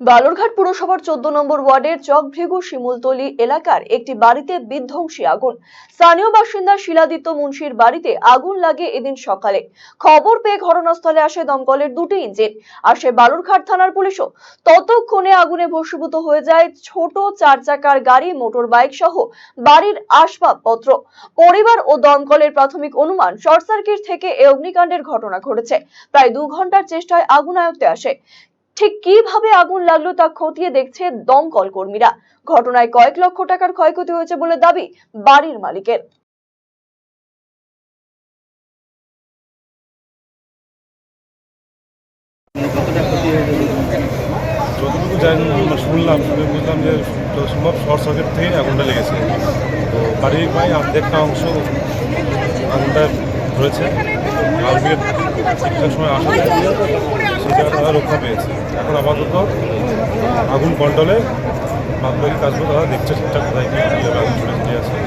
বালুরঘাট পুরসভার চোদ্দ নম্বর ওয়ার্ডের চকভৃগু শিমুলতলি এলাকার একটি বাড়িতে বিধ্বংসী আগুন। স্থানীয় বাসিন্দা শিলাদিত্য মুন্সির বাড়িতে আগুন লাগে এদিন সকালে। খবর পেয়ে ঘটনাস্থলে আসে দমকলের দুটি ইঞ্জিন। আসে বালুরঘাট থানার পুলিশও। ততক্ষণে আগুনে ভস্মীভূত হয়ে যায় ছোট চার চাকার গাড়ি মোটর বাইক সহ বাড়ির আসবাবপত্র। পরিবার ও দমকলের প্রাথমিক অনুমান, শর্ট সার্কিট থেকে এ অগ্নিকাণ্ডের ঘটনা ঘটেছে। প্রায় দু ঘণ্টার চেষ্টায় আগুন আয়ত্তে আসে। ঠিক কীভাবে আগুন লাগল তা খতিয়ে দেখছে দমকল কর্মীরা। ঘটনায় কয়েক লক্ষ টাকার ক্ষয়ক্ষতি হয়েছে বলে দাবি বাড়ির মালিকের। যতটুকু জানি, আমরা শুনলাম, শুনে বুঝলাম যে সম্ভব শর্ট সার্কিট থেকে আগুনটা লেগেছে। তো বাড়ির প্রায় অর্ধেকটা অংশ আগুনটা রয়েছে আর্মির চিকিৎসার সময় আসা সেটা তারা রক্ষা পেয়েছে। এখন আপাতত আগুন কন্ট্রোলে বাদবাকি কাজগুলো তারা দেখছে ঠিকঠাক কোথায় কী আগুন ছড়ে আছে